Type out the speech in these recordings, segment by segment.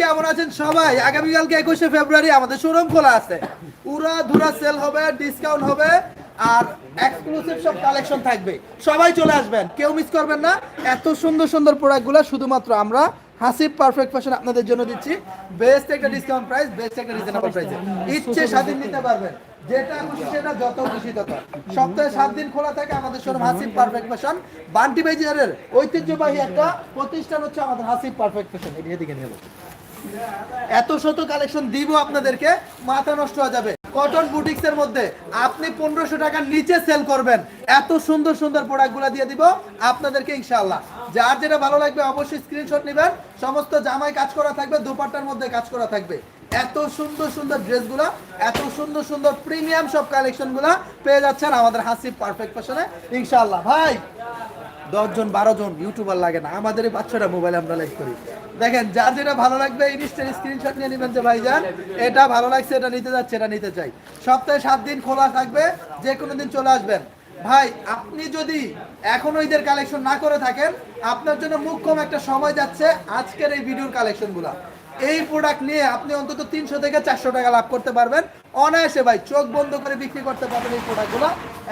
কেমন আছেন সবাই? একুশে ফেব্রুয়ারি আমাদের শোরুম খোলা আছে। উড়া ধুরা সেল হবে ডিসকাউন্ট হবে, আর এক্সক্লুসিভ সব কালেকশন থাকবে। সবাই চলে আসবেন, কেউ মিস করবেন না। এত সুন্দর সুন্দর প্রোডাক্টগুলো শুধুমাত্র আমরা হাসিব পারফেক্ট ফ্যাশন আপনাদের জন্য দিচ্ছি। বেস্ট একটা ডিসকাউন্ট প্রাইস বেস্ট একটা রিজনেবল ইচ্ছে স্বাধীন নিতে পারবেন। যেটা খুশি সেটা, যত খুশি তত। সপ্তাহে সাত দিন খোলা থাকে আমাদের showroom Hasib Perfect Fashion Banti বাজারের ঐতিহ্যবাহী একটা প্রতিষ্ঠান হচ্ছে আমাদের হাসিব পারফেক্ট ফ্যাশন এদিকে নিয়ে। এত শত কালেকশন দিব আপনাদেরকে, মাথা নষ্ট হয়ে যাবে। কটন বুটিক্স এর মধ্যে আপনি পনেরোশো টাকার নিচে সেল করবেন। এত সুন্দর সুন্দর প্রোডাক্টগুলো দিয়ে দিব আপনাদেরকে ইনশাআল্লাহ। যার যেটা ভালো লাগবে অবশ্যই স্ক্রিনশট নেবেন। সমস্ত জামায় কাজ করা থাকবে, দুপাট্টার মধ্যে কাজ করা থাকবে। এত সুন্দর সুন্দর ড্রেসগুলো, এত সুন্দর সুন্দর প্রিমিয়াম সব কালেকশন কালেকশনগুলো পেয়ে যাচ্ছেন আমাদের হাসি পারফেক্ট ফ্যাশনে ইনশাআল্লাহ, ভাই! দশজন, বারো জন ইউটিউবার লাগে না। আমাদের বাচ্চারা মোবাইলে আমরা লাইভ করি। দেখেন, যার যেটা ভালো লাগবে ইনস্টার স্ক্রিনশট নিয়ে নেবেন যে ভাইজান। এটা ভালো লাগছে, এটা নিতে যাচ্ছে, এটা নিতে চাই। সপ্তাহে সাত দিন খোলা থাকবে, যে কোনো দিন চলে আসবেন। ভাই, আপনি যদি এখনও ঈদের কালেকশন না করে থাকেন, আপনার জন্য মুখ্যম একটা সময় যাচ্ছে আজকের এই ভিডিওর কালেকশনগুলো এই প্রোডাক্ট নিয়ে আপনি অন্তত তিনশো থেকে চারশো টাকা লাভ করতে পারবেন। অনায়াসে ভাই, চোখ বন্ধ করে বিক্রি করতে পারবেন এই প্রোডাক্টগুলো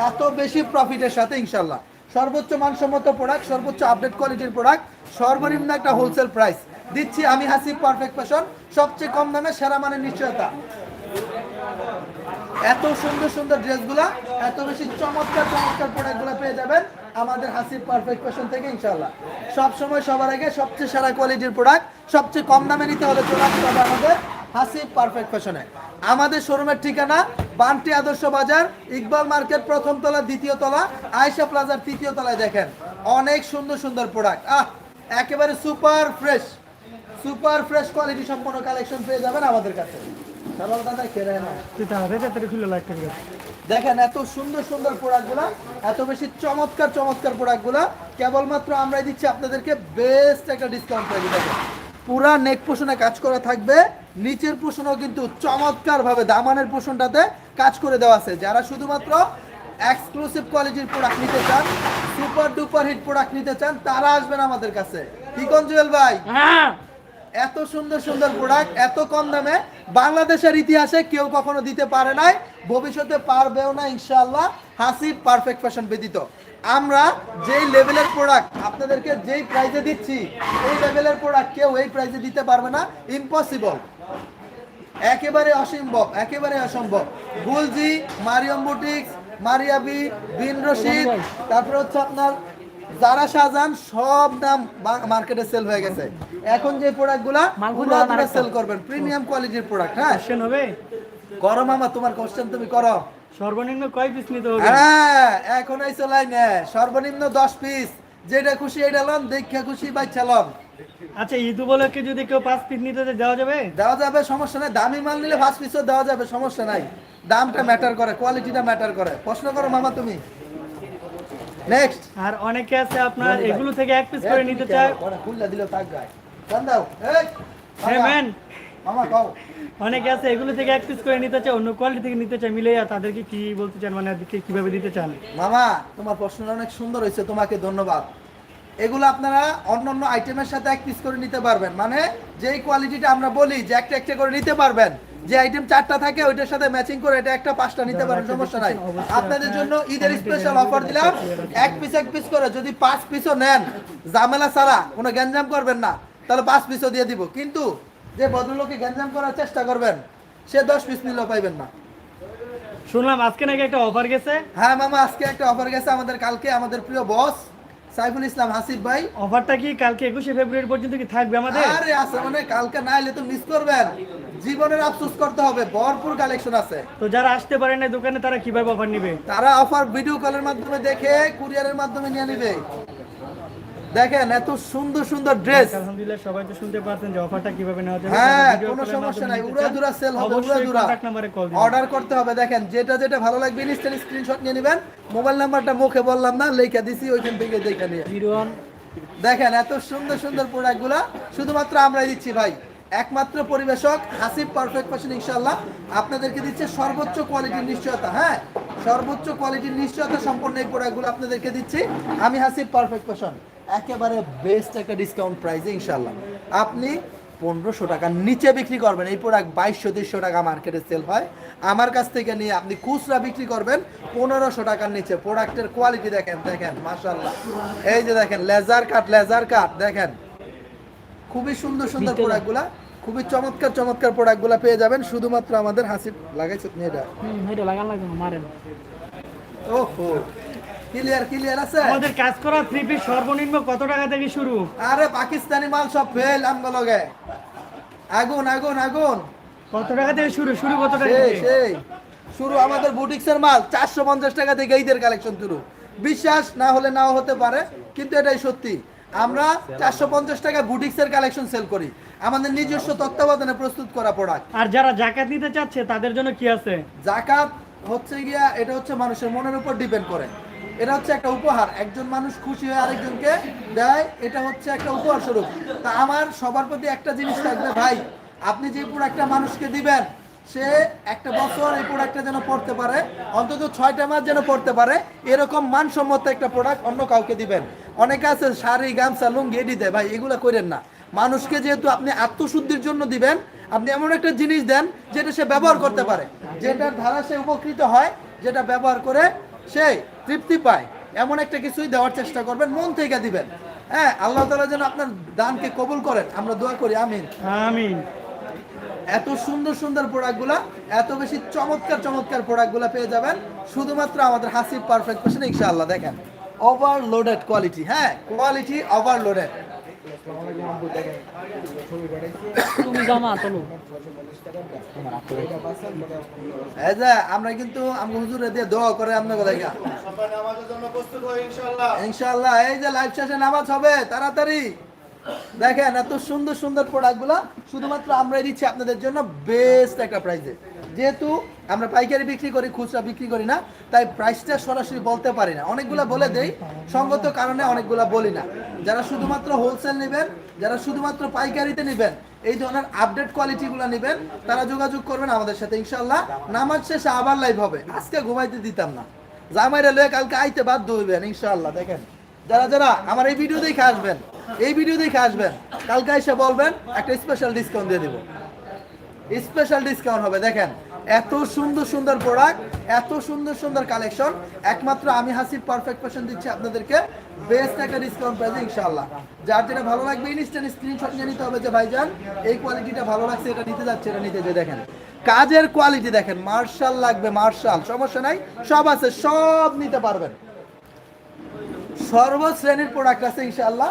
এত বেশি প্রফিটের সাথে, ইনশাল্লাহ। সর্বোচ্চ মানসম্মত প্রোডাক্ট সর্বোচ্চ আপডেট কোয়ালিটির প্রোডাক্ট সর্বনিম্ন একটা হোলসেল প্রাইস দিচ্ছি আমি হাসিব পারফেক্ট ফ্যাশন সবচেয়ে কম দামে সেরা মানের নিশ্চয়তা। এত সুন্দর সুন্দর ড্রেসগুলা, এত বেশি চমৎকার চমৎকার প্রোডাক্টগুলো পেয়ে যাবেন আমাদের হাসিব পারফেক্ট ফ্যাশন থেকে, ইনশাআল্লাহ। সব সময় সবার আগে সবচেয়ে সেরা কোয়ালিটির প্রোডাক্ট সবচেয়ে কম দামে নিতে হলে চলে আসতে হবে আমাদের। হাসিব পারফেক্ট ফ্যাশনে আমাদের শোরুমের ঠিকানা বান্টি আদর্শ বাজার ইকবাল মার্কেট প্রথম তলা দ্বিতীয় তলা আয়শা প্লাজার তৃতীয় তলায় দেখেন। অনেক সুন্দর সুন্দর প্রোডাক্ট আহ একেবারে super fresh super fresh quality সম্পন্ন কালেকশন পেয়ে যাবেন আমাদের কাছে। দেখেন এত সুন্দর সুন্দর প্রোডাক্টগুলো এত বেশি চমৎকার চমৎকার প্রোডাক্টগুলো কেবলমাত্র আমরাই দিচ্ছি আপনাদেরকে বেস্ট একটা ডিসকাউন্ট প্রাইস দেখেন পুরা নেক পোষণে কাজ করা থাকবে। নিচের পোষণও কিন্তু চমৎকার ভাবে দামানের পোষণটাতে কাজ করে দেওয়া আছে। যারা শুধুমাত্র এক্সক্লুসিভ কোয়ালিটির প্রোডাক্ট নিতে চান সুপার ডুপার হিট প্রোডাক্ট নিতে চান তারা আসবেন আমাদের কাছে। কি কোন জুয়েল ভাই? এত সুন্দর সুন্দর প্রোডাক্ট এত কম দামে বাংলাদেশের ইতিহাসে কেউ কখনো দিতে পারে নাই। ভবিষ্যতে পারবেও না ইনশাআল্লাহ। হাসি পারফেক্ট ফ্যাশন ব্যতীত। আমরা যেই লেভেলের প্রোডাক্ট আপনাদেরকে যেই প্রাইসে দিচ্ছি এই লেভেলের প্রোডাক্ট কেউ এই প্রাইসে দিতে পারবে না ইম্পসিবল একেবারে অসম্ভব একেবারে অসম্ভব। গুলজি মারিয়ম বুটিক্স মারিয়াবি বিন রশিদ তারপরে হচ্ছে আপনার যারা শাহজাহান সব দাম মার্কেটে সেল হয়ে গেছে। এখন যে প্রোডাক্টগুলা মালগুলো গুলো আপনারা সেল করবেন। প্রিমিয়াম কোয়ালিটির প্রোডাক্ট হ্যাঁ? করো মামা তোমার কোশ্চেন তুমি করো। সর্বনিম্ন কয় পিস নিতে হবে? হ্যাঁ এখন এই চলাই নে সর্বনিম্ন দশ পিস যেটা খুশি এটা লন দেখে খুশি বাচ্চা লন। আচ্ছা ঈদ উপলক্ষে যদি কেউ পাঁচ পিস নিতে দেওয়া যাবে? দেওয়া যাবে সমস্যা নাই। দামি মাল নিলে ফার্স্ট পিসও দেওয়া যাবে সমস্যা নাই। দামটা ম্যাটার করে কোয়ালিটিটা ম্যাটার করে। প্রশ্ন করো মামা তুমি। নেক্সট আর অনেকে আছে আপনার এগুলো থেকে এক পিস করে নিতে চায়। দিল তাক গায়। দাও এই হ্যাঁ ম্যান অনেকে আছে এগুলো থেকে এক পিস করে নিতে চায় অন্য কোয়ালিটি থেকে নিতে চায় মিলে তাদেরকে কি বলতে চান মানে আজকে কীভাবে দিতে চান? মামা তোমার প্রশ্নটা অনেক সুন্দর হয়েছে তোমাকে ধন্যবাদ। এগুলো আপনারা আইটেমের সাথে এক পিস করে নিতে পারবেন মানে যেই কোয়ালিটিটা আমরা বলি যে একটা একটা করে নিতে পারবেন যে আইটেম চারটা থাকে ওইটার সাথে ম্যাচিং করে এটা একটা পাঁচটা নিতে পারেন সমস্যা নাই। আপনাদের জন্য ঈদের স্পেশাল অফার দিলাম এক পিস এক পিস করে যদি পাঁচ পিসও নেন জামেলা ছাড়া কোনো গ্যাঞ্জাম করবেন না তাহলে পাঁচ পিসও দিয়ে দিব কিন্তু যে ভদ্রলোকে গ্যাঞ্জাম করার চেষ্টা করবেন সে দশ পিস নিলেও পাইবেন না। শুনলাম আজকে নাকি একটা অফার গেছে। হ্যাঁ মামা আজকে একটা অফার গেছে আমাদের কালকে আমাদের প্রিয় বস সাইফুল ইসলাম হাসিফ ভাই। অফারটা কি কালকে একুশে ফেব্রুয়ারি পর্যন্ত কি থাকবে আমাদের? আরে আছে মানে কালকে না এলে তো মিস করবেন। জীবনের আফসোস করতে হবে ভরপুর কালেকশন আছে। তো যারা আসতে পারে না দোকানে তারা কীভাবে অফার নিবে? তারা অফার ভিডিও কলের মাধ্যমে দেখে কুরিয়ারের মাধ্যমে নিয়ে নেবে। দেখেন এত সুন্দর সুন্দর ড্রেস আলহামদুলিল্লাহ সবাই তো শুনতে পাচ্ছেন যে অফারটা কীভাবে নেওয়া যাবে। হ্যাঁ কোনো সমস্যা নাই। সেল হবে অর্ডার করতে হবে। দেখেন যেটা যেটা ভালো লাগবে ইনস্ট্যান্ট স্ক্রিনশট নিয়ে নেবেন। মোবাইল নাম্বারটা মুখে বললাম না লেখা দিছি ওইখান থেকে দেখে নিয়ে। দেখেন এত সুন্দর সুন্দর প্রোডাক্টগুলো শুধুমাত্র আমরাই দিচ্ছি ভাই। একমাত্র পরিবেশক হাসিব পারফেক্ট ফ্যাশন ইনশাল্লাহ আপনাদেরকে দিচ্ছে সর্বোচ্চ কোয়ালিটির নিশ্চয়তা হ্যাঁ? সর্বোচ্চ কোয়ালিটির নিশ্চয়তা সম্পন্ন এই প্রোডাক্টগুলো আপনাদেরকে দিচ্ছি। আমি হাসিব পারফেক্ট ফ্যাশন একেবারে বেস্ট একটা ডিসকাউন্ট প্রাইসে ইনশাল্লাহ আপনি পনেরোশো টাকার নিচে বিক্রি করবেন এই প্রোডাক্ট বাইশশো তিরিশশো টাকা মার্কেটে সেল হয়। আমার কাছ থেকে নিয়ে আপনি খুচরা বিক্রি করবেন পনেরোশো টাকার নিচে। প্রোডাক্টের কোয়ালিটি দেখেন দেখেন মাশাল্লাহ এই যে দেখেন লেজার কাট লেজার কাট দেখেন। খুবই সুন্দর সুন্দর প্রোডাক্টগুলা খুবই চমৎকার চমৎকার প্রোডাক্টগুলা পেয়ে যাবেন। শুধুমাত্র আমাদের হাসি লাগাইছো এটা হুম এটা লাগান লাগবে মারেন। ওহো। ক্লিয়ার ক্লিয়ার আছে? আমাদের কাজ করা থ্রি পিস সর্বনিম্ন কত টাকা থেকে শুরু? আরে পাকিস্তানি মাল সব ফেল আগুন আগুন আগুন। কত টাকা থেকে শুরু? শুরু কত টাকা সেই শুরু আমাদের বুটিক্সের মাল চারশো পঞ্চাশ টাকা থেকে ঈদের কালেকশন শুরু। বিশ্বাস না হলে নাও হতে পারে কিন্তু এটাই সত্যি। আমরা চারশো পঞ্চাশ টাকা বুটিক্সের কালেকশন সেল করি। আমাদের নিজস্ব তত্ত্বাবধানে প্রস্তুত করা প্রোডাক্ট আর যারা জাকাত নিতে চাচ্ছে তাদের জন্য কি আছে? জাকাত হচ্ছে গিয়া এটা হচ্ছে মানুষের মনের উপর ডিপেন্ড করে। এটা হচ্ছে একটা উপহার। একজন মানুষ খুশি হয়ে আরেকজনকে দেয়, এটা হচ্ছে একটা উপহার স্বরূপ। তা আমার সবার প্রতি একটা জিনিস থাকবে, ভাই, আপনি যে প্রোডাক্টটা মানুষকে দিবেন, সে একটা বছর এই প্রোডাক্টটা যেন পড়তে পারে, অন্তত ছয়টা মাস যেন পড়তে পারে, এরকম মানসম্মত একটা প্রোডাক্ট অন্য কাউকে দিবেন। অনেকে আছে শাড়ি, গামছা, লুঙ্গি, এডি দেয়, ভাই, এগুলো করেন না। মানুষকে যেহেতু আপনি আত্মশুদ্ধির জন্য দিবেন, আপনি এমন একটা জিনিস দেন যেটা সে ব্যবহার করতে পারে, যেটার ধারা সে উপকৃত হয়, যেটা ব্যবহার করে সে তৃপ্তি পায়। এমন একটা কিছুই দেওয়ার চেষ্টা করবেন মন থেকে দিবেন। হ্যাঁ আল্লাহ তালা যেন আপনার দানকে কবুল করেন। আমরা দোয়া করি আমিন। আমিন। এত সুন্দর সুন্দর প্রোডাক্টগুলা এত বেশি চমৎকার চমৎকার প্রোডাক্টগুলা পেয়ে যাবেন। শুধুমাত্র আমাদের হাসিব পারফেক্ট পেশন ইনশাআল্লাহ দেখেন। ওভারলোডেড কোয়ালিটি হ্যাঁ কোয়ালিটি ওভারলোডেড আমরা কিন্তু দিয়ে করে ইনশাআল্লাহ, এই যে হবে, তাড়াতাড়ি। দেখেন এত সুন্দর সুন্দর প্রোডাক্টগুলা, শুধুমাত্র আমরাই দিচ্ছি আপনাদের জন্য বেস্ট একটা প্রাইসে যেহেতু আমরা পাইকারি বিক্রি করি, খুচরা বিক্রি করি না, তাই প্রাইসটা সরাসরি বলতে পারি না। অনেকগুলা বলে দেই, সঙ্গত কারণে অনেকগুলা বলি না। যারা শুধুমাত্র হোলসেল নেবেন, যারা শুধুমাত্র পাইকারিতে নেবেন, এই ধরনের আপডেট কোয়ালিটিগুলো নেবেন, তারা যোগাযোগ করবেন আমাদের সাথে ইনশাল্লাহ নামাজ শেষে আবার লাইভ হবে। আজকে ঘুমাইতে দিতাম না। জামাইরা লয়ে কালকে আইতে বাধ্য হইবেন, ইনশাআল্লাহ। দেখেন, যারা যারা আমার এই ভিডিও দেখে আসবেন, এই ভিডিও দেখে আসবেন, কালকে এসে বলবেন, একটা স্পেশাল ডিসকাউন্ট দিয়ে দিব। স্পেশাল ডিসকাউন্ট হবে। দেখেন, এত সুন্দর সুন্দর প্রোডাক্ট এত সুন্দর সুন্দর কালেকশন একমাত্র আমি হাসিব পারফেক্ট ফ্যাশন দিচ্ছি আপনাদেরকে। বেস্ট একটা ডিসকাউন্ট প্রাইসে ইনশাআল্লাহ। যার যেটা ভালো লাগবে ইনস্ট্যান্ট স্ক্রিনশট নিয়ে নিতে হবে যে ভাইজান। এই কোয়ালিটিটা ভালো লাগছে, এটা নিতে যাচ্ছে, এটা নিতে যে দেখেন, কাজের কোয়ালিটি দেখেন, মার্শাল লাগবে, মার্শাল। সমস্যা নাই, সব আছে, সব নিতে পারবেন। সর্বশ্রেণীর প্রোডাক্ট আছে ইনশাআল্লাহ।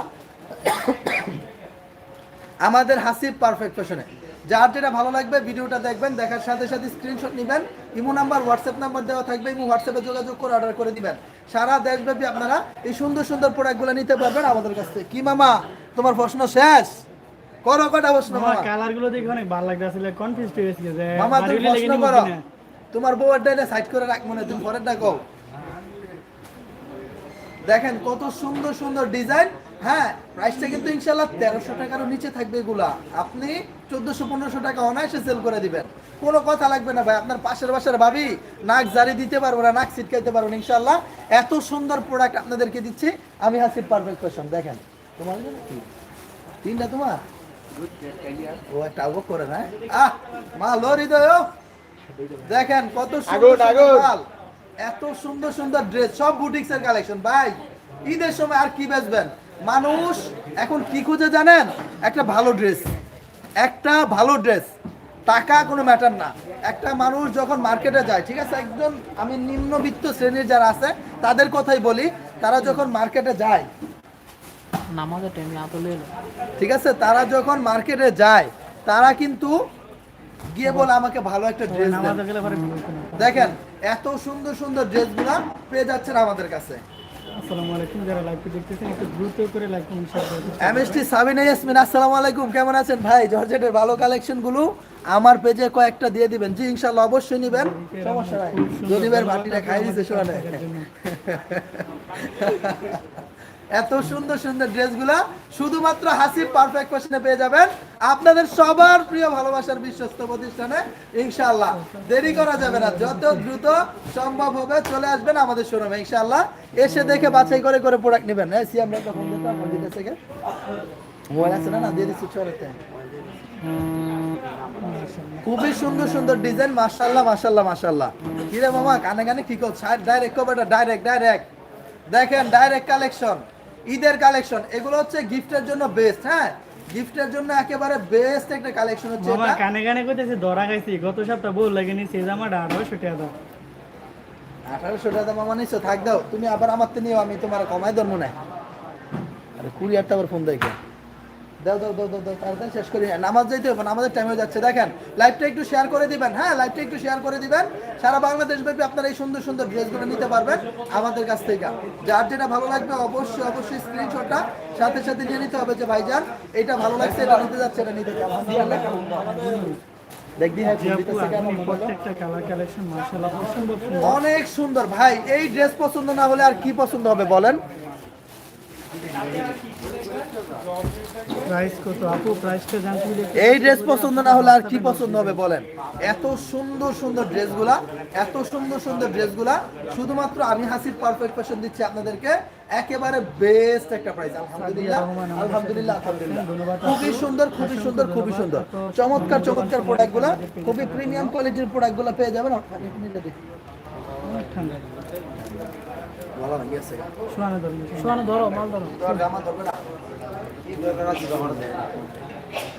আমাদের হাসিব পারফেক্ট ফ্যাশনে যার যেটা ভালো লাগবে ভিডিওটা দেখবেন দেখার সাথে সাথে স্ক্রিনশট নেবেন ইমো নাম্বার হোয়াটসঅ্যাপ নাম্বার দেওয়া থাকবে ইমো হোয়াটসঅ্যাপে যোগাযোগ করে অর্ডার করে দিবেন। সারা দেশব্যাপী আপনারা এই সুন্দর সুন্দর প্রোডাক্টগুলো নিতে পারবেন আমাদের কাছ থেকে। কি মামা তোমার প্রশ্ন শেষ? করো কটা প্রশ্ন মামা কালারগুলো দেখে অনেক ভালো লাগছে আসলে কনফিউজ হয়ে গেছি যে মামা তুমি প্রশ্ন করো। তোমার বউয়ের ডাইলে সাইড করে রাখ মনে তুমি পরের ডাকো দেখেন কত সুন্দর সুন্দর ডিজাইন হ্যাঁ প্রাইসটা কিন্তু ইনশাল্লাহ তেরোশো টাকারও নিচে থাকবে এগুলা। আপনি চোদ্দশো পনেরোশো টাকা অনায়াসে সেল করে দিবেন। কোনো কথা লাগবে না ভাই আপনার পাশের বাসার ভাবি নাক জারি দিতে পারব না নাক ছিটকাইতে পারব না ইনশাল্লাহ এত সুন্দর প্রোডাক্ট আপনাদেরকে দিচ্ছি আমি হাসির পারফেক্ট ফ্যাশন দেখেন। তোমার জন্য কি? তিনটা তোমার? ও একটা আবক করে না আহ মা লোর হৃদয় দেখেন কত সুন্দর। এত সুন্দর সুন্দর ড্রেস সব বুটিক্স এর কালেকশন ভাই ঈদের সময় আর কি বেচবেন? মানুষ এখন কি খুঁজে জানেন? একটা ভালো ড্রেস একটা ভালো ড্রেস টাকা কোনো ম্যাটার না। একটা মানুষ যখন মার্কেটে যায় ঠিক আছে? একদম আমি নিম্নবিত্ত শ্রেণির যারা আছে তাদের কথাই বলি তারা যখন মার্কেটে যায় ঠিক আছে? তারা যখন মার্কেটে যায় তারা কিন্তু গিয়ে বলে আমাকে ভালো একটা ড্রেস। দেখেন এত সুন্দর সুন্দর ড্রেসগুলো পেয়ে যাচ্ছেন আমাদের কাছে। আসসালামু আলাইকুম যারা লাইভটি দেখতেছেন একটু দ্রুত করে লাইক কমেন্ট শেয়ার করে এমএসটি সাবিনা ইয়াসমিন আসসালামু আলাইকুম কেমন আছেন ভাই জর্জেটের ভালো কালেকশনগুলো আমার পেজে কয়েকটা দিয়ে দিবেন জি ইনশাআল্লাহ অবশ্যই নিবেন সমস্যা নাই খাই দিছে শোনে এত সুন্দর সুন্দর ড্রেসগুলা শুধুমাত্র হাসিব পারফেক্ট ফ্যাশনে পেয়ে যাবেন। আপনাদের সবার প্রিয় ভালোবাসার বিশ্বস্ত প্রতিষ্ঠানে, ইনশাআল্লাহ। দেরি করা যাবে না, যত দ্রুত সম্ভব হবে চলে আসবেন আমাদের শোরুমে ইনশাআল্লাহ। এসে দেখে বাছাই করে করে প্রোডাক্ট নেবেন। হ্যাঁ সিএম রেখা ফোন দিতে আমার দিতে থেকে। মোবাইল আছে না? না, দিয়ে দিচ্ছি চলতে খুবই সুন্দর সুন্দর ডিজাইন মাশাল্লাহ মাশাল্লাহ মাশাল্লাহ কি রে মামা, কানে কানে কি করছ? ডাইরেক্ট কভারটা ডাইরেক্ট ডাইরেক্ট। দেখেন ডাইরেক্ট কালেকশন ঈদের কালেকশন এগুলো হচ্ছে গিফটের জন্য বেস্ট হ্যাঁ? গিফটের জন্য একেবারে বেস্ট একটা কালেকশন হচ্ছে বাবা কানে কানে কইতেছে ধরা গাইছি গত সপ্তাহ বল লাগে নি সে জামাটা আঠারোশো টাকা দাও। আঠারোশো টাকা মামা নিছো থাক দাও তুমি আবার আমার তো নিও আমি তোমার কমাই ধর্ম না। আরে কুড়ি হাজার টাকার ফোন দেখে। দাও দাও দাও দাও দাও তাড়াতাড়ি শেষ করি। নামাজ যাইতে হবে নামাজের টাইম হয়ে যাচ্ছে। দেখেন লাইভটা একটু শেয়ার করে দিবেন। হ্যাঁ লাইভটা একটু শেয়ার করে দিবেন। সারা বাংলাদেশ ব্যাপী আপনারা এই সুন্দর সুন্দর ড্রেসগুলো নিতে পারবেন আমাদের কাছ থেকে। যার যেটা ভালো লাগবে অবশ্যই অবশ্যই স্ক্রিনশটটা সাথে সাথে নিয়ে নিতে হবে যে ভাইজান এটা ভালো লাগছে এটা নিতে যাচ্ছে এটা নিতে দেখবি হ্যাঁ অনেক সুন্দর। ভাই এই ড্রেস পছন্দ না হলে আর কি পছন্দ হবে বলেন? প্রাইস কত? আপু প্রাইসটা জানতে এই ড্রেস পছন্দ না হলে আর কি পছন্দ হবে বলেন? এত সুন্দর সুন্দর ড্রেসগুলা এত সুন্দর সুন্দর ড্রেসগুলা শুধুমাত্র আমি হাসির পারফেক্ট ফ্যাশন দিচ্ছি আপনাদেরকে। একেবারে বেস্ট একটা প্রাইস আলহামদুলিল্লাহ আলহামদুলিল্লাহ আলহামদুলিল্লাহ। খুবই সুন্দর খুবই সুন্দর খুবই সুন্দর। চমৎকার চমৎকার প্রোডাক্টগুলা খুবই প্রিমিয়াম কোয়ালিটির প্রোডাক্টগুলো পেয়ে যাবেন। ঠান্ডা। ধরো মাল ধরো।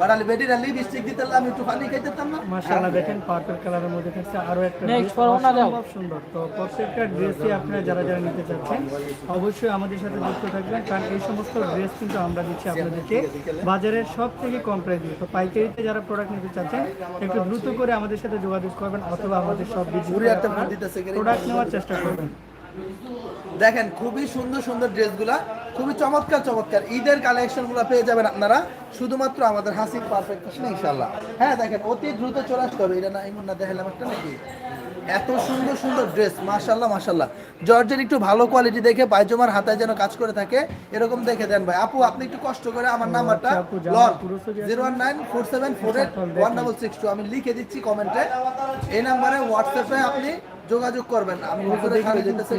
বাড়ালি দিতে আমি একটু পানি খাইতেতাম না মাশাআল্লাহ দেখেন পার্পল কালারের মধ্যে থাকছে আরও একটা দাও। সুন্দর তো প্রত্যেকটা ড্রেসই আপনারা যারা যারা নিতে চাচ্ছেন অবশ্যই আমাদের সাথে যুক্ত থাকবেন কারণ এই সমস্ত ড্রেস কিন্তু আমরা দিচ্ছি আপনাদেরকে বাজারের সব থেকে কম প্রাইসে তো পাইকারিতে যারা প্রোডাক্ট নিতে চাচ্ছেন একটু দ্রুত করে আমাদের সাথে যোগাযোগ করবেন অথবা আমাদের সব? প্রোডাক্ট নেওয়ার চেষ্টা করবেন দেখেন খুবই সুন্দর সুন্দর ড্রেসগুলা খুবই চমৎকার চমৎকার। ঈদের কালেকশনগুলো পেয়ে যাবেন আপনারা। শুধুমাত্র আমাদের হাসি পারফেক্ট ফ্যাশন ইনশাআল্লাহ। হ্যাঁ দেখেন অতি দ্রুত চলে আসতে হবে। এটা না এমন না দেখালাম একটা নাকি? এত সুন্দর সুন্দর ড্রেস মাশাল্লাহ মাশাল্লাহ জর্জের একটু ভালো কোয়ালিটি দেখে পায়জমার হাতায় যেন কাজ করে থাকে এরকম দেখে দেন ভাই। আপু আপনি একটু কষ্ট করে আমার নাম্বারটা আচ্ছা লন। ছবি আছে? Zero one nine four seven four eight one double six two. আমি লিখে দিচ্ছি কমেন্টে। এই নাম্বারে হোয়াটসঅ্যাপে আপনি যোগাযোগ করবেন। আমি হুজুরে খালি যেতেছে।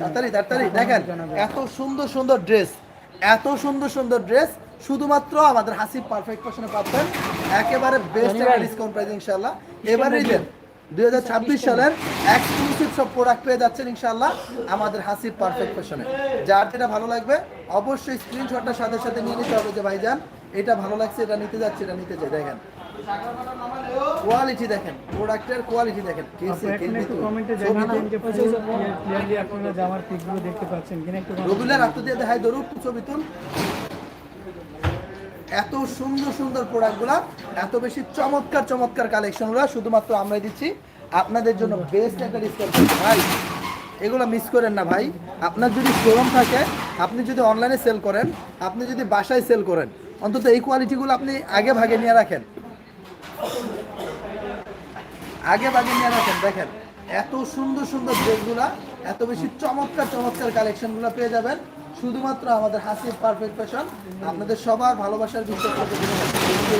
তাড়াতাড়ি তাড়াতাড়ি। দেখেন এত সুন্দর সুন্দর ড্রেস এত সুন্দর সুন্দর ড্রেস শুধুমাত্র আমাদের হাসি পারফেক্ট ফ্যাশনে পাচ্ছেন। একেবারে বেস্ট একটা ডিসকাউন্ট প্রাইস ইনশাআল্লাহ। এবারে ঈদের দুই হাজার ছাব্বিশ সালের এক্সক্লুসিভ সব প্রোডাক্ট পেয়ে যাচ্ছেন ইনশাআল্লাহ আমাদের হাসির পারফেক্ট ফ্যাশনে যার যেটা ভালো লাগবে অবশ্যই স্ক্রিনশটটার সাথে সাথে নিয়ে নিতে হবে যে ভাইজান এটা ভালো লাগছে এটা নিতে যাচ্ছে এটা নিতে চাই দেখেন কোয়ালিটি দেখেন প্রোডাক্টের কোয়ালিটি দেখেন কমেন্টে শোনা জানিয়ে না দিন যে ক্লিয়ারলি আপনারা জামার পিকগুলো দেখতে পাচ্ছেন কিনা একটু comment রবিলের দিয়ে দেখায় ছবি তুল। এত সুন্দর সুন্দর প্রোডাক্টগুলো এত বেশি চমৎকার চমৎকার কালেকশনগুলো শুধুমাত্র আমরাই দিচ্ছি। আপনাদের জন্য বেস্ট একটা ডিসকাউন্ট ভাই, এগুলো মিস করেন না ভাই। আপনার যদি শোরুম থাকে, আপনি যদি অনলাইনে সেল করেন, আপনি যদি বাসায় সেল করেন, অন্তত এই কোয়ালিটিগুলো আপনি আগে ভাগে নিয়ে রাখেন। আগে ভাগে নিয়ে রাখেন, দেখেন। এত সুন্দর সুন্দর ড্রেসগুলা এত বেশি চমৎকার চমৎকার কালেকশনগুলো পেয়ে যাবেন। শুধুমাত্র আমাদের হাসির পারফেক্ট ফ্যাশন আপনাদের সবার ভালোবাসার বিষয়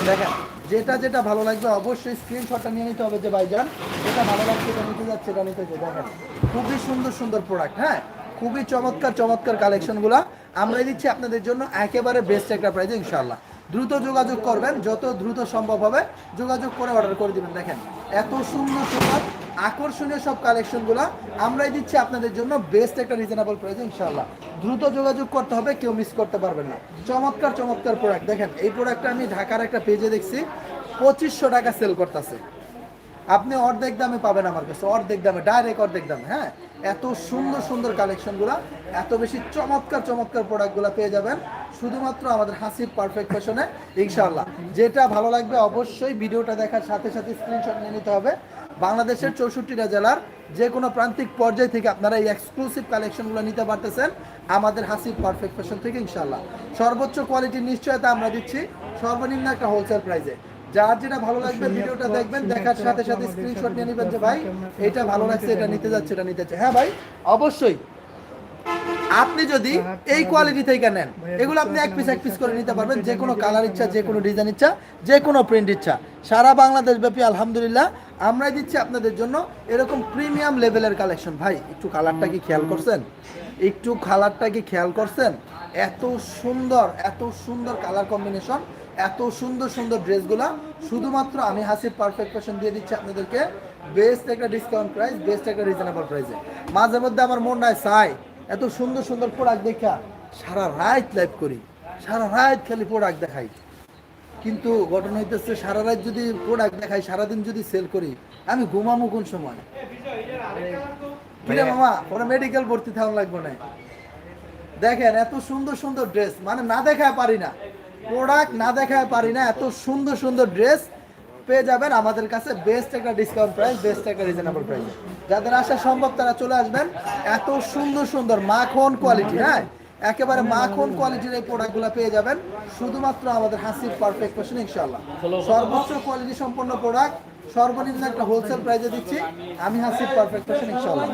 দেখেন, যেটা যেটা ভালো লাগবে অবশ্যই স্ক্রিনশটটা নিয়ে নিতে হবে যে ভাইজান, যেটা ভালো লাগছে এটা নিতে যাচ্ছে এটা নিতে দেখেন, খুবই সুন্দর সুন্দর প্রোডাক্ট হ্যাঁ? খুবই চমৎকার চমৎকার কালেকশনগুলো আমরাই দিচ্ছি আপনাদের জন্য একেবারে বেস্ট একটা প্রাইজ ইনশাল্লাহ দ্রুত যোগাযোগ করবেন, যত দ্রুত সম্ভব হবে, যোগাযোগ করে অর্ডার করে দেবেন। দেখেন, এত সুন্দর সুন্দর, আকর্ষণীয় সব কালেকশনগুলো আমরাই দিচ্ছি আপনাদের জন্য বেস্ট একটা রিজনেবল প্রাইস ইনশাল্লাহ দ্রুত যোগাযোগ করতে হবে, কেউ মিস করতে পারবেন না। চমৎকার চমৎকার প্রোডাক্ট দেখেন, এই প্রোডাক্টটা আমি ঢাকার একটা পেজে দেখছি, পঁচিশশো টাকা সেল করতেছে। আপনি অর্ধেক দামে পাবেন আমার কাছে, অর্ধেক দামে ডাইরেক্ট অর্ধেক দামে হ্যাঁ? এত সুন্দর সুন্দর কালেকশনগুলো এত বেশি চমৎকার চমৎকার প্রোডাক্টগুলো পেয়ে যাবেন শুধুমাত্র আমাদের হাসির পারফেক্ট ফ্যাশনে ইনশাআল্লাহ। যেটা ভালো লাগবে অবশ্যই ভিডিওটা দেখার সাথে সাথে স্ক্রিনশট নিয়ে নিতে হবে। বাংলাদেশের চৌষট্টিটা জেলার যে কোনো প্রান্তিক পর্যায় থেকে আপনারা এই এক্সক্লুসিভ কালেকশনগুলো নিতে পারতেছেন আমাদের হাসির পারফেক্ট ফ্যাশন থেকে, ইনশাআল্লাহ। সর্বোচ্চ কোয়ালিটির নিশ্চয়তা আমরা দিচ্ছি। সর্বনিম্ন একটা হোলসেল প্রাইসে যার যেটা ভালো লাগবে ভিডিওটা দেখবেন দেখার সাথে সাথে স্ক্রিনশট নিয়ে নেবেন যে ভাই এটা ভালো লাগছে এটা নিতে যাচ্ছে এটা নিতে যাচ্ছে। হ্যাঁ ভাই অবশ্যই। আপনি যদি এই কোয়ালিটি থেকে নেন এগুলো আপনি এক পিস এক পিস করে নিতে পারবেন যে কোনো কালার ইচ্ছা যে কোনো ডিজাইন ইচ্ছা যে কোনো প্রিন্ট ইচ্ছা। সারা বাংলাদেশ ব্যাপী আলহামদুলিল্লাহ আমরাই দিচ্ছি আপনাদের জন্য এরকম প্রিমিয়াম লেভেলের কালেকশন ভাই একটু কালারটা কি খেয়াল করছেন? একটু কালারটা কি খেয়াল করছেন? এত সুন্দর এত সুন্দর কালার কম্বিনেশন এত সুন্দর সুন্দর ড্রেসগুলা শুধুমাত্র আমি হাসির পারফেক্ট ফ্যাশন দিয়ে দিচ্ছি আপনাদেরকে। বেস্ট একটা ডিসকাউন্ট প্রাইস বেস্ট একটা রিজনেবল প্রাইসে মাঝে মধ্যে আমার মন নাই চাই এত সুন্দর সুন্দর প্রোডাক্ট দেখা, সারা রাত লাইভ করি। সারা রাত খালি প্রোডাক্ট দেখাই। কিন্তু ঘটনা হইতেছে, সারা রাত যদি প্রোডাক্ট দেখাই, সারাদিন যদি সেল করি, আমি ঘুমামো কোন সময়? মামা মেডিকেল ভর্তি থাকা লাগবে না। দেখেন, এত সুন্দর সুন্দর ড্রেস মানে না দেখায় পারি না। প্রোডাক্ট না দেখায় পারি না, এত সুন্দর সুন্দর ড্রেস পেয়ে যাবেন আমাদের কাছে বেস্ট একটা ডিসকাউন্ট প্রাইস বেস্ট একটা রিজনেবল প্রাইস যাদের আসা সম্ভব তারা চলে আসবেন। এত সুন্দর সুন্দর মাখন কোয়ালিটি হ্যাঁ? একেবারে মাখন কোয়ালিটির এই প্রোডাক্টগুলো পেয়ে যাবেন। শুধুমাত্র আমাদের হাসির পারফেক্ট ফ্যাশন ইনশাআল্লাহ। সর্বোচ্চ কোয়ালিটি সম্পন্ন প্রোডাক্ট, সর্বনিম্ন একটা হোলসেল প্রাইসে দিচ্ছি। আমি হাসির পারফেক্ট ফ্যাশন ইনশাআল্লাহ।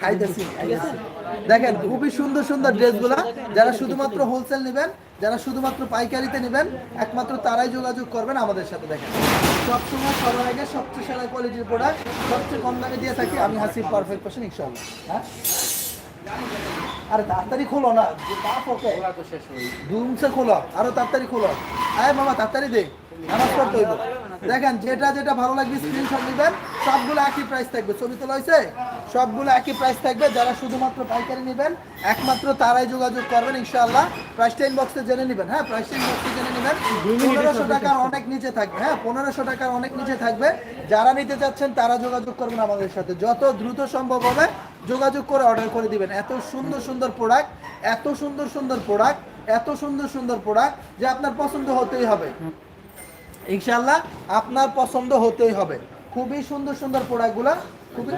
খাইতেছি। দেখেন, খুবই সুন্দর সুন্দর ড্রেসগুলা যারা শুধুমাত্র হোলসেল নেবেন, যারা শুধুমাত্র পাইকারিতে নেবেন, একমাত্র তারাই যোগাযোগ করবেন আমাদের সাথে, দেখেন। সবসময় সবার আগে সবচেয়ে সেরা কোয়ালিটির প্রোডাক্ট সবচেয়ে কম দামে দিয়ে থাকি, আমি হাসি পারফেক্ট হ্যাঁ? আরে তাড়াতাড়ি খোলো না খোলো, আরও তাড়াতাড়ি খোলো। তাড়াতাড়ি দে দেখেন, যেটা যেটা ভালো লাগবে স্ক্রিনশট নেবেন, সবগুলো একই প্রাইস থাকবে। ছবি তোলা হয়েছে সবগুলো একই প্রাইস থাকবে। যারা শুধুমাত্র পাইকারি নেবেন একমাত্র তারাই যোগাযোগ করবেন ইনশাআল্লাহ। প্রাইসটা ইনবক্সে জেনে নেবেন হ্যাঁ? প্রাইসটা ইনবক্সে জেনে নেবেন। পনেরোশো টাকার অনেক নিচে থাকবে হ্যাঁ? পনেরোশো টাকার অনেক নিচে থাকবে। যারা নিতে চাচ্ছেন তারা যোগাযোগ করবেন আমাদের সাথে। যত দ্রুত সম্ভব হবে যোগাযোগ করে অর্ডার করে দিবেন। এত সুন্দর সুন্দর প্রোডাক্ট এত সুন্দর সুন্দর প্রোডাক্ট এত সুন্দর সুন্দর প্রোডাক্ট যে আপনার পছন্দ হতেই হবে। ইনশাল্লাহ আপনার পছন্দ হতেই হবে। খুবই সুন্দর সুন্দর প্রোডাক্টগুলো খুবই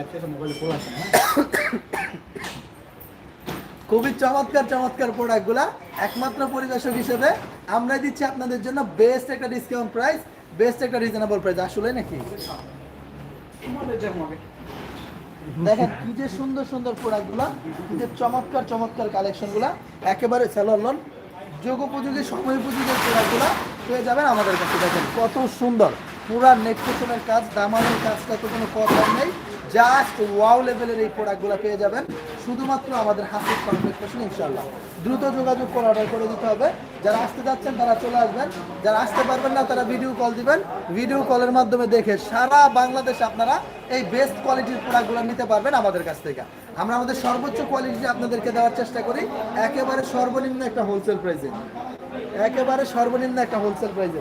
খুবই চমৎকার চমৎকার প্রোডাক্টগুলা একমাত্র পরিবেশক হিসেবে আমরা দিচ্ছি আপনাদের জন্য বেস্ট একটা ডিসকাউন্ট প্রাইস বেস্ট একটা রিজনেবল প্রাইস আসলে নাকি? দেখেন কি যে সুন্দর সুন্দর প্রোডাক্টগুলো কি যে চমৎকার চমৎকার কালেকশনগুলো একেবারে সেলন যোগোপযোগী সময় উপযোগী প্রোডাক্টগুলো পেয়ে যাবেন আমাদের কাছে। দেখেন কত সুন্দর। পুরা নেকটেশনের কাজ দামানের কাজটা তো কোনো কথা নেই। জাস্ট ওয়াও লেভেলের এই প্রোডাক্টগুলো পেয়ে যাবেন। শুধুমাত্র আমাদের হাসির ফ্যাশন ইনশাল্লাহ দ্রুত যোগাযোগ করে অর্ডার করে দিতে হবে। যারা আসতে যাচ্ছেন, তারা চলে আসবেন। যারা আসতে পারবেন না, তারা ভিডিও কল দিবেন। ভিডিও কলের মাধ্যমে দেখে সারা বাংলাদেশে আপনারা এই বেস্ট কোয়ালিটির প্রোডাক্টগুলো নিতে পারবেন আমাদের কাছ থেকে। আমরা আমাদের সর্বোচ্চ কোয়ালিটি আপনাদেরকে দেওয়ার চেষ্টা করি। একেবারে সর্বনিম্ন একটা হোলসেল প্রাইসে একেবারে সর্বনিম্ন একটা হোলসেল প্রাইসে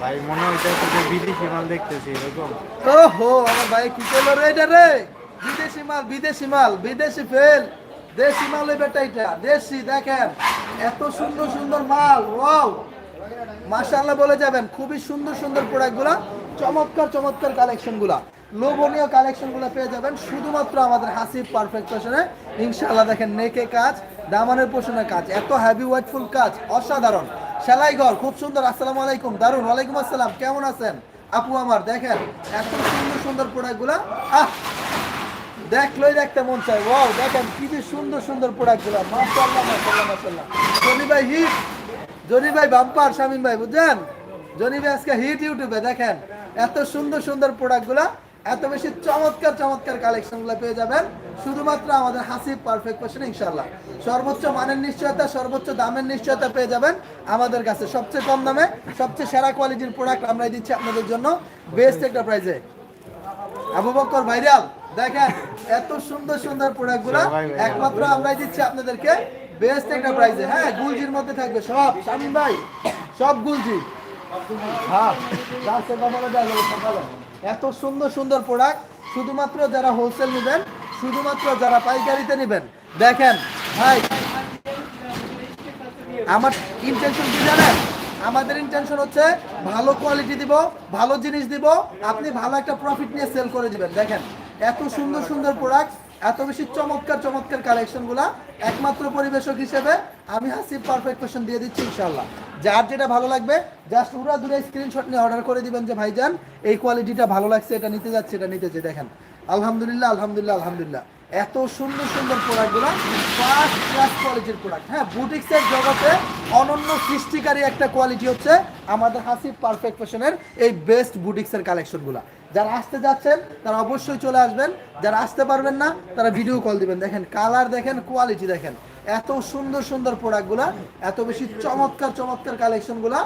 ভাই, মনে হইতেছে যে বিদেশি মাল দেখতেছি, এরকম। ওহো, আমার ভাই কি করল রে এটা রে? বিদেশি মাল বিদেশি মাল, বিদেশি ফেল। দেশি মাল বেটা এটা, দেশি, দেখেন। এত সুন্দর সুন্দর মাল, ওয়াও। মাশাআল্লাহ বলে যাবেন, খুবই সুন্দর সুন্দর প্রোডাক্টগুলো চমৎকার চমৎকার কালেকশনগুলো লোভনীয় কালেকশনগুলো পেয়ে যাবেন, শুধুমাত্র আমাদের হাসি পারফেক্ট ফ্যাশনে ইনশাআল্লাহ দেখেন, নেকে কাজ, দামানের পোষণের কাজ, এত হ্যাভি ওয়াইটফুল কাজ, অসাধারণ। সেলাই ঘর, খুব সুন্দর, আসসালামু আলাইকুম। দারুণ ওয়ালাইকুম আসসালাম, কেমন আছেন? আপু আমার, দেখেন, এত সুন্দর সুন্দর প্রোডাক্টগুলো আহ! দেখলেই দেখতে মন চায় ওয়াও দেখেন কি যে সুন্দর সুন্দর প্রোডাক্টগুলো মাশাআল্লাহ মাশাআল্লাহ জনি ভাই হিট জনি ভাই বাম্পার শামিম ভাই, বুঝছেন? জনি ভাই আজকে হিট ইউটিউবে দেখেন, এত সুন্দর সুন্দর প্রোডাক্টগুলো এত বেশি চমৎকার চমৎকার কালেকশন কালেকশনগুলো পেয়ে যাবেন। শুধুমাত্র আমাদের হাসিব পারফেক্ট ফ্যাশন ইনশাআল্লাহ। সর্বোচ্চ মানের নিশ্চয়তা সর্বোচ্চ দামের নিশ্চয়তা পেয়ে যাবেন আমাদের কাছে। সবচেয়ে কম দামে সবচেয়ে সেরা কোয়ালিটির প্রোডাক্ট আমরাই দিচ্ছি আপনাদের জন্য। বেস্ট একটা প্রাইসে আবু বকর ভাইরাল দেখেন এত সুন্দর সুন্দর প্রোডাক্টগুলা একমাত্র আমরাই দিচ্ছি আপনাদেরকে। বেস্ট একটা প্রাইসে হ্যাঁ গুলজির মধ্যে থাকবে সব। শামিম ভাই সব গুলজি। হ্যাঁ। সকালে। এত সুন্দর সুন্দর প্রোডাক্ট শুধুমাত্র যারা হোলসেল নেবেন, শুধুমাত্র যারা পাইকারিতে নেবেন। দেখেন, ভাই, আমার ইন্টেনশন কি জানেন? আমাদের ইন্টেনশন হচ্ছে ভালো কোয়ালিটি দিব, ভালো জিনিস দিব, আপনি ভালো একটা প্রফিট নিয়ে সেল করে দিবেন। দেখেন, এত সুন্দর সুন্দর প্রোডাক্ট এত বেশি চমৎকার চমৎকার কালেকশনগুলা একমাত্র পরিবেশক হিসেবে আমি হাসিব পারফেক্ট ফ্যাশন দিয়ে দিচ্ছি ইনশাল্লাহ যার যেটা ভালো লাগবে জাস্ট উড়া দূরে স্ক্রিনশট নিয়ে অর্ডার করে দিবেন যে, ভাইজান, এই কোয়ালিটিটা ভালো লাগছে, এটা নিতে যাচ্ছে, এটা নিতে যাচ্ছে। দেখেন, আলহামদুলিল্লাহ আলহামদুলিল্লাহ আলহামদুলিল্লাহ। এত সুন্দর সুন্দর প্রোডাক্টগুলো ফার্স্ট ক্লাস কোয়ালিটির প্রোডাক্ট। হ্যাঁ বুটিক্সের জগতে অনন্য সৃষ্টিকারী একটা কোয়ালিটি হচ্ছে আমাদের হাসি পারফেক্ট ফ্যাশনের এই বেস্ট বুটিক্সের কালেকশনগুলো যারা আসতে যাচ্ছেন, তারা অবশ্যই চলে আসবেন। যারা আসতে পারবেন না, তারা ভিডিও কল দিবেন। দেখেন কালার দেখেন কোয়ালিটি দেখেন। এত সুন্দর সুন্দর প্রোডাক্টগুলা এত বেশি চমৎকার চমৎকার কালেকশনগুলা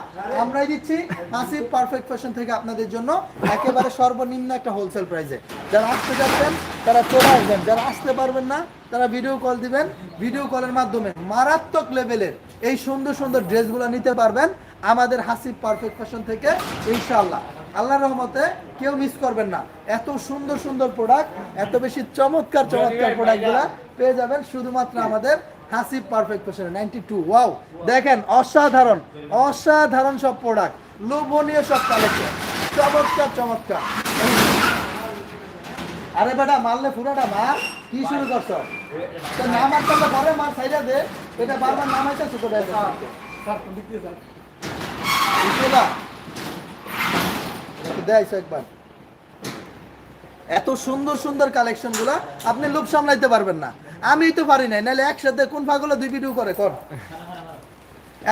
আমরাই দিচ্ছি। হাসিব পারফেক্ট ফ্যাশন থেকে আপনাদের জন্য একেবারে সর্বনিম্ন একটা হোলসেল প্রাইসে যারা আসতে যাচ্ছেন তারা চলে আসবেন। যারা আসতে পারবেন না তারা ভিডিও কল দিবেন। ভিডিও কলের মাধ্যমে মারাত্মক লেভেলের এই সুন্দর সুন্দর ড্রেসগুলো নিতে পারবেন আমাদের হাসিব পারফেক্ট ফ্যাশন থেকে ইনশাআল্লাহ। আল্লাহ রহমতে কেউ মিস করবেন না। এত সুন্দর সুন্দর প্রোডাক্ট এত বেশি চমৎকার চমৎকার প্রোডাক্টগুলো পেয়ে যাবেন শুধুমাত্র আমাদের হাসিব পারফেক্ট ওয়াও দেখেন, অসাধারণ অসাধারণ সব প্রোডাক্ট লোভনীয় সব কালেকশন চমৎকার চমৎকার। আরে বেটা, মারলে কি শুরু করছ? তো না মারতে মার, সাইডা দে। এটা বারবার নামাইতেছো তো দেখো দেয়ছো একবার। এত সুন্দর সুন্দর কালেকশনগুলা আপনি লোভ সামলাইতে পারবেন না। আমি তো পারি নাই, নাহলে একসাথে কোন ফাগুলো দুই ভিডিও করে, কর।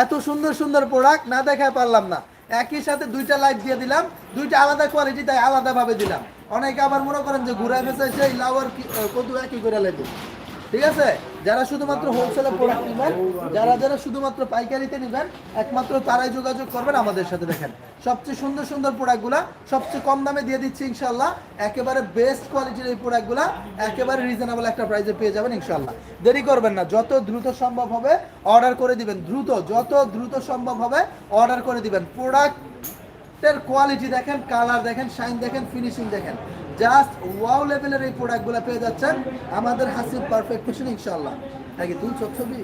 এত সুন্দর সুন্দর প্রোডাক্ট না দেখায় পারলাম না। একই সাথে দুইটা লাইট দিয়ে দিলাম, দুইটা আলাদা কোয়ালিটি তাই আলাদা ভাবে দিলাম। অনেকে আবার মনে করেন যে ঘুরে ফেসে সেই লাউয়ার কত একই করে লাগবে। ঠিক আছে? যারা শুধুমাত্র হোলসেলে প্রোডাক্ট নেবেন, যারা যারা শুধুমাত্র পাইকারিতে নেবেন, একমাত্র তারাই যোগাযোগ করবেন আমাদের সাথে দেখেন। সবচেয়ে সুন্দর সুন্দর প্রোডাক্টগুলা সবচেয়ে কম দামে দিয়ে দিচ্ছি ইনশাল্লাহ একেবারে বেস্ট কোয়ালিটির এই প্রোডাক্টগুলা একেবারে রিজনেবল একটা প্রাইসে পেয়ে যাবেন ইনশাল্লাহ দেরি করবেন না, যত দ্রুত সম্ভব হবে অর্ডার করে দিবেন। দ্রুত, যত দ্রুত সম্ভব হবে অর্ডার করে দিবেন। প্রোডাক্টের কোয়ালিটি দেখেন কালার দেখেন শাইন দেখেন ফিনিশিং দেখেন। জাস্ট ওয়াও লেভেলের এই প্রোডাক্টগুলো পেয়ে যাচ্ছেন। আমাদের হাসিব পারফেক্ট ফ্যাশন ইনশাল্লাহ নাকি তুই চোখ ছবি?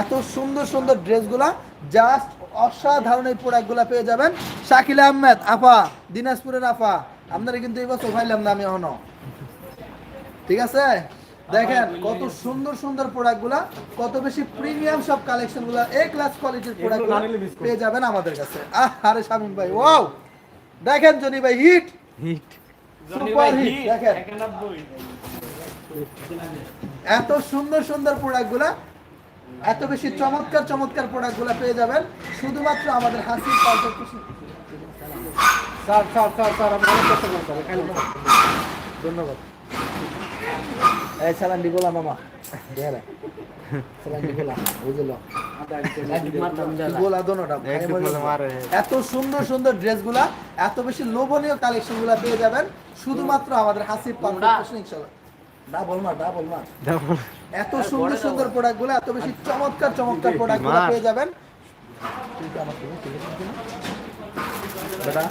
এত সুন্দর সুন্দর ড্রেসগুলা জাস্ট অসাধারণ এই প্রোডাক্টগুলো পেয়ে যাবেন। শাকিল আহমেদ আফা দিনাজপুরের আফা। আপনারা কিন্তু এই বছর পাইলাম না আমি এখনও ঠিক আছে? দেখেন কত সুন্দর সুন্দর প্রোডাক্টগুলা কত বেশি প্রিমিয়াম সব কালেকশনগুলো এ ক্লাস কোয়ালিটির প্রোডাক্টগুলো পেয়ে যাবেন আমাদের কাছে। আহ আরে শামিম ভাই ওয়াও দেখেন জনি ভাই হিট। হিট। সুপার হিট দেখেন। এত সুন্দর সুন্দর প্রোডাক্টগুলা এত বেশি চমৎকার চমৎকার প্রোডাক্টগুলো পেয়ে যাবেন। শুধুমাত্র আমাদের হাসি Perfect sir sir sir sir আমি অনেক কষ্ট করতে হবে ধন্যবাদ। এই সালাম দি গোলা মামা। দেরে সালাম বুঝলো? গোলা। এত সুন্দর সুন্দর ড্রেসগুলা এত বেশি লোভনীয় কালেকশনগুলা পেয়ে যাবেন। শুধুমাত্র আমাদের হাসিব পারফেক্ট ডাবল মার ডাবল মার। এত সুন্দর সুন্দর প্রোডাক্টগুলো এত বেশি চমৎকার চমৎকার প্রোডাক্টগুলো মার। পেয়ে যাবেন। বেটা,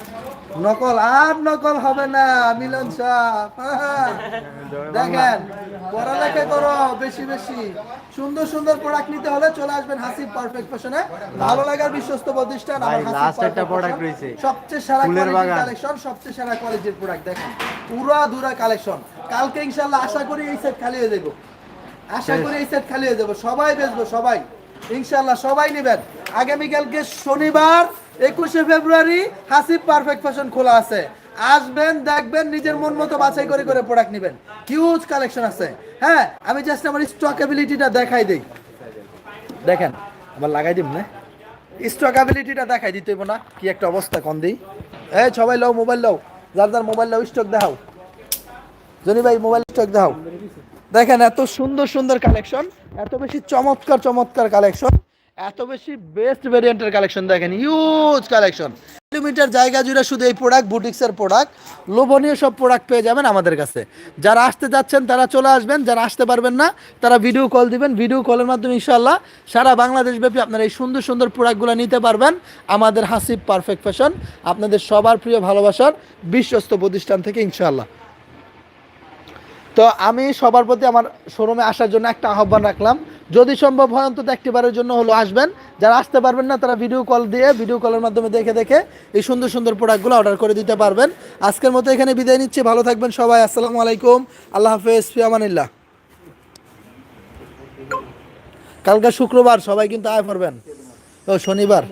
নকল আর নকল হবে না মিলন সাহ। দেখেন পড়ালেখা করো বেশি বেশি। সুন্দর সুন্দর প্রোডাক্ট নিতে হলে চলে আসবেন হাসিব পারফেক্ট ফ্যাশনে ভালো লাগার বিশ্বস্ত প্রতিষ্ঠান আমার ভাই, একটা Fashion। রয়েছে। সবচেয়ে সেরা কোয়ালিটির কালেকশন সবচেয়ে সেরা কোয়ালিটির প্রোডাক্ট দেখেন। পুরা দুরা কালেকশন কালকে ইনশাআল্লাহ আশা করি এই সেট খালি হয়ে যাব। আশা করি এই সেট খালি হয়ে যাব। সবাই বেচবো সবাই। ইনশাআল্লাহ সবাই নেবেন। আগামীকালকে শনিবার একুশে ফেব্রুয়ারি হাসিব পারফেক্ট ফ্যাশন খোলা আছে। আসবেন, দেখবেন, নিজের মন মতো বাছাই করে করে প্রোডাক্ট নেবেন। হিউজ কালেকশন আছে। হ্যাঁ আমি জাস্ট আমার স্টক অ্যাবিলিটিটা দেখাই দেই। দেখেন, আবার লাগাই দিম না স্টক অ্যাবিলিটিটা দেখাই দিতে না। কি একটা অবস্থা কন দিই। এই সবাই লও, মোবাইল লও। যার যার মোবাইল লও স্টক দেখাও। জনি ভাই, মোবাইল স্টক দেখাও। দেখেন, এত সুন্দর সুন্দর কালেকশন এত বেশি চমৎকার চমৎকার কালেকশন এত বেশি বেস্ট ভেরিয়েন্টের কালেকশন দেখেন ইউজ কালেকশন কিলোমিটার জায়গা জুড়ে শুধু এই প্রোডাক্ট বুটিক্সের প্রোডাক্ট লোভনীয় সব প্রোডাক্ট পেয়ে যাবেন আমাদের কাছে। যারা আসতে যাচ্ছেন, তারা চলে আসবেন। যারা আসতে পারবেন না, তারা ভিডিও কল দিবেন। ভিডিও কলের মাধ্যমে ইনশাল্লাহ সারা বাংলাদেশ ব্যাপী আপনারা এই সুন্দর সুন্দর প্রোডাক্টগুলো নিতে পারবেন। আমাদের হাসিব পারফেক্ট ফ্যাশন আপনাদের সবার প্রিয় ভালোবাসার বিশ্বস্ত প্রতিষ্ঠান থেকে ইনশাল্লাহ তো আমি সবার প্রতি আমার শোরুমে আসার জন্য একটা আহ্বান রাখলাম। যদি সম্ভব হয়, অন্তত একটিবারের জন্য হলো আসবেন। যারা আসতে পারবেন না, তারা ভিডিও কল দিয়ে ভিডিও কলের মাধ্যমে দেখে দেখে এই সুন্দর সুন্দর প্রোডাক্টগুলো অর্ডার করে দিতে পারবেন। আজকের মতো এখানে বিদায় নিচ্ছি। ভালো থাকবেন সবাই। আসসালামু আলাইকুম। আল্লাহ হাফেজ। ফিয়ামানিল্লাহ কালকে শুক্রবার, সবাই কিন্তু আয় পারবেন ও, শনিবার।